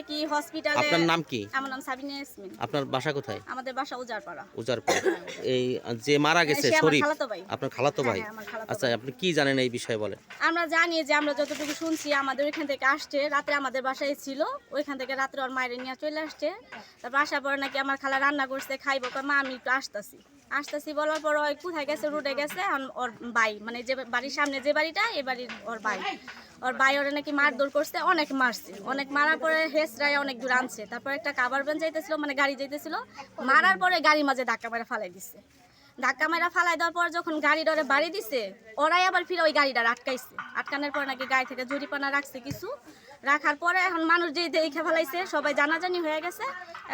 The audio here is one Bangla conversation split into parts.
আর কি হসপিটালে আপনার নাম কি? আমার নাম সাবিনা ইয়াসমিন। আপনার বাসা কোথায়? আমাদের বাসা উজারপাড়া উজারপুর এই যে মারা গেছে শরীফ আপনার খালাতো ভাই? হ্যাঁ, হ্যাঁ, আচ্ছা আপনি কি জানেন এই বিষয়ে বলেন? আমরা জানি যে আমরা যতটুকু শুনছি আমাদের ওইখান থেকে আসছে রাতে আমাদের বাসায় ছিল ওইখান থেকে রাত্রে ওর মায়ের নিয়ে চলে আসছে। তারপর আসার পর নাকি আমার খালা রান্না করছে খাইবো মা আমি একটু আসতেছি। আসতেছি বলার পর ওই কোথায় গেছে? রুটে গেছে ওর বাই মানে যে বাড়ির সামনে যে বাড়িটা এই বাড়ির ওর বাই। ওর বাই ওরা নাকি মারধর করছে, অনেক মারছে। অনেক মারার পরে হেসরায় অনেক দূর আনছে। তারপর একটা কাবার ভ্যান যাইতেছিল মানে গাড়ি যাইতেছিল। মারার পরে গাড়ির মাঝে ধাক্কা মেরে ফালাই দিছে। ধাক্কা মেরা ফালাই দেওয়ার পর যখন গাড়ি ডরে বাড়ি দিছে, ওরাই আবার ফিরে ওই গাড়িটা আটকাইছে। আটকানোর পর নাকি গাড়ি থেকে জরিপানা রাখছে কিছু। রাখার পরে এখন মানুষ যে দেখে ফেলাইছে সবাই জানাজানি হয়ে গেছে।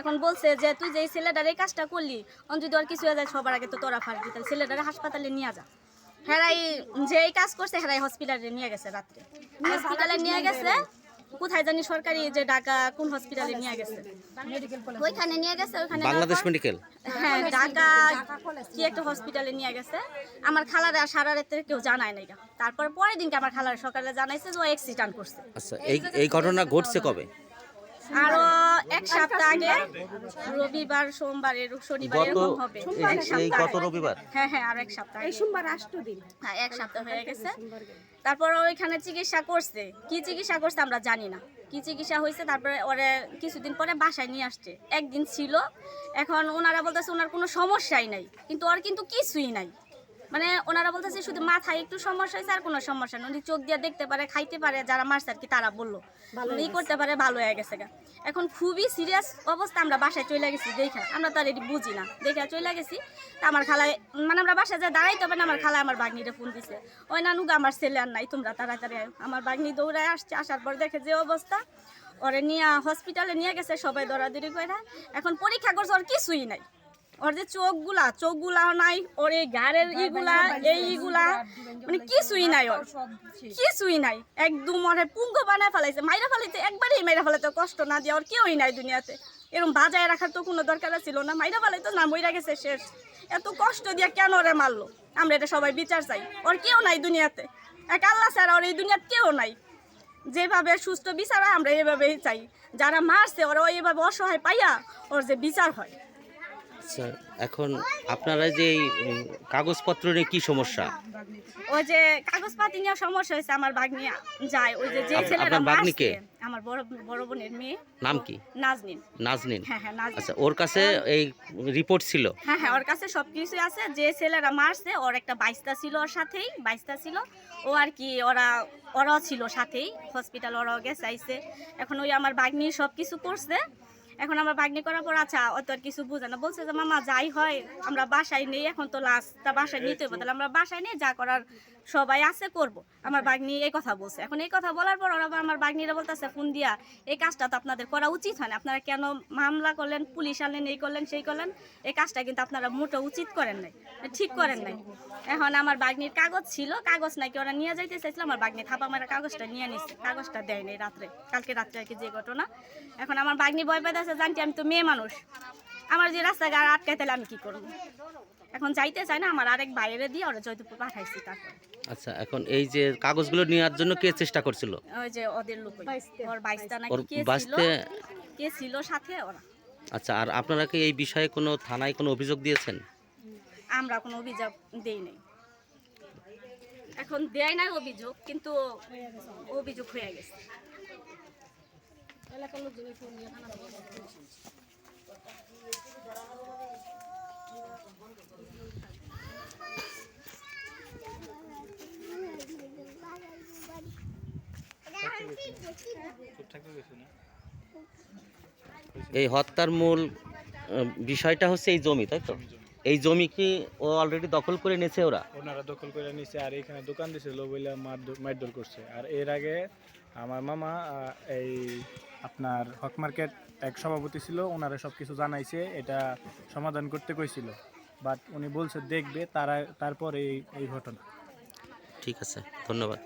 এখন বলছে যে তুই যে এই ছেলেটার এই কাজটা করলি অন যদি আর কিছু হয়ে যায় সবার আগে তো তোরা ফাঁসবি তাহলে ছেলেটারে হাসপাতালে নিয়ে যা। হেরাই যে এই কাজ করছে হেরাই হসপিটালে নিয়ে গেছে রাত্রে। হসপিটালে নিয়ে গেছে। কোথায় জানি সরকারি যে ঢাকা কোন হসপিটালে নিয়ে গেছে। ওইখানে নিয়ে গেছে ওইখানে বাংলাদেশ মেডিকেল হ্যাঁ ঢাকা কি একটা হসপিটালে নিয়ে গেছে। আমার খালারা সারা রাতে কেউ জানায় নাই তারপর পরের দিনকে আমার খালার সকালে জানাইছে যে ও অ্যাক্সিডেন্ট করছে। আচ্ছা এই এই ঘটনা ঘটছে কবে? আরও এক সপ্তাহ আগে রবিবার সোমবার শনিবার এরকম হবে। এই- গত রবিবার? হ্যাঁ হ্যাঁ আরও এক সপ্তাহ এই সোমবার আসতো দিন। হ্যাঁ এক সপ্তাহ হয়ে গেছে। তারপর ওইখানে চিকিৎসা করছে। কি চিকিৎসা করছে আমরা জানি না। কি চিকিৎসা হয়েছে তারপরে ওরে কিছুদিন পরে বাসায় নিয়ে আসছে। একদিন ছিল এখন ওনারা বলতেছে ওনার কোনো সমস্যাই নাই। কিন্তু ওর কিন্তু কিছুই নাই। মানে ওনারা বলতেছে শুধু মাথায় একটু সমস্যা হয়েছে আর কোনো সমস্যা নেই। উনি চোখ দিয়ে দেখতে পারে খাইতে পারে যারা মারছে আর কি তারা বলল। উনি করতে পারে ভালো হয়ে গেছে গা। এখন খুবই সিরিয়াস অবস্থা আমরা বাসায় চলে গেছি দেখা আমরা তো আর এটি বুঝি না। দেখে চলে গেছি তা আমার খালায় মানে আমরা বাসায় যা দাঁড়াইতে না আমার খালা আমার বাগনিরে ফোন দিছে। ওই নানুগা আমার ছেলে আর নাই তোমরা তাড়াতাড়ি আয়। আমার বাগনি দৌড়ায় আসছে আসার পর দেখে যে অবস্থা। ওরে নিয়ে হসপিটালে নিয়ে গেছে সবাই দৌড়াদৌড়ি করে এখন পরীক্ষা করছে ওর কিছুই নাই। ওর যে চোখগুলা চোখগুলাও নাই ওর এই গাড়ের ইগুলা এই ইগুলা মানে কিছুই নাই ওর। কিছুই নাই। একদম ওরে পুঙ্গ বানায় ফেলাইছে মাইরা ফেলাইছে একবারেই মাইরা ফেলাইতে কষ্ট না দিয়ে ওর কেউই নাই দুনিয়াতে। এরকম বাজায় রাখার তো কোনো দরকার ছিল না মাইরা ফেলাইতো না মইরা গেছে শেষ। এত কষ্ট দিয়ে কেন ওরে মারলো? আমরা এটা সবাই বিচার চাই। ওর কেউ নাই দুনিয়াতে। এক আল্লাহ ছাড়া ওর এই দুনিয়াতে কেউ নাই। যেভাবে সুস্থ বিচার হয় আমরা এভাবেই চাই। যারা মারছে ওরা ওইভাবে অসহায় পাইয়া ওর যে বিচার হয়। আচ্ছা এখন আপনারা যে এই, কাগজপত্র নিয়ে কি সমস্যা? ওই যে কাগজপাতি নিয়ে সমস্যা হয়েছে আমার ভাগ্নি যায়। ওই যে যে আপ- ছেলেরা আপনার ভাগ্নি কে? মারছে, আমার বড় বড় বোনের মেয়ে। নাম কি? নাজনিন। নাজনীন? হ্যাঁ হ্যাঁ নাজনিন। আচ্ছা ওর কাছে এই রিপোর্ট ছিল? হ্যাঁ হ্যাঁ ওর কাছে সব কিছুই আছে। যে ছেলেরা মারছে ওর একটা বাইশটা ছিল ওর সাথেই বাইশটা ছিল। ও আর কি ওরা ওরাও ছিল সাথেই। হসপিটাল ওরাও গেছে আইছে। এখন ওই আমার ভাগ্নি সব কিছু করছে। এখন আমরা ভাগ্নি করার পর আচ্ছা অত আর কিছু বুঝে না। বলছে যে, মামা, যাই হয়, আমরা বাসায় নেই, এখন তো লাস্টটা বাসায় নিতে হবে তাহলে আমরা বাসায় নেই যা করার সবাই আছে করব। আমার বাগনি এই কথা বলছে। এখন এই কথা বলার পর ওরা আমার বাগনিরা বলতেছে ফোন দিয়া এই কাজটা তো আপনাদের করা উচিত হয় না। আপনারা কেন মামলা করলেন পুলিশ আনলেন এই করলেন সেই করলেন? এই কাজটা কিন্তু আপনারা মোটো উচিত করেন নাই ঠিক করেন নাই। এখন আমার বাগনির কাগজ ছিল কাগজ নাকি ওরা নিয়ে যাইতে চাইছিল আমার বাগনি থাপা মারা কাগজটা নিয়ে নিচ্ছে কাগজটা দেয় নাই রাত্রে কালকে রাত্রে আর কি যে ঘটনা। এখন আমার বাগনি ভয় পেতেছে জানছি আমি তো মেয়ে মানুষ। আমার যে রাস্তাঘাট আটকাই তাহলে আমি কি করব? এখন যাইতে চাই না আমার আরেক বাইরে দিয়ে ওরা জয়দেবপুর পাঠাইছি তারপর। আচ্ছা এখন এই যে কাগজগুলো নেওয়ার জন্য কে চেষ্টা করছিল? ওই যে ওদের লোক ওর বাইশটা নাকি কে ছিল? কে ছিল সাথে ওরা? আচ্ছা আর আপনারা কি এই বিষয়ে কোনো থানায় কোনো অভিযোগ দিয়েছেন? আমরা কোনো অভিযোগ দেই নাই। এখন দেয় নাই অভিযোগ কিন্তু অভিযোগ হয়ে গেছে। এই হত্যার মূল বিষয়টা হচ্ছে এই জমি তাই তো? এই জমি কি ও অলরেডি দখল করে নিয়েছে ওরা? ওনারা দখল করে নিছে আর এখানে দোকান দিছিল বলে মারধর করছে। আর এর আগে আমার মামা এই আপনার হক মার্কেট এক সভাপতি ছিল ওনারা সব কিছু জানাইছে এটা সমাধান করতে কইছিল। বাট উনি বলছে দেখবে তারা তারপর এই এই ঘটনা। ঠিক আছে ধন্যবাদ।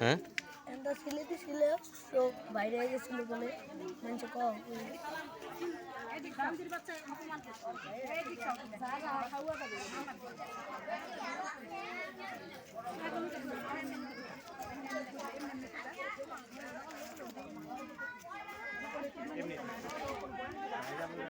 হ্যাঁ? একটা ছেলেতে ছিল চোখ বাইরে গেছিল বলে মানুষ কম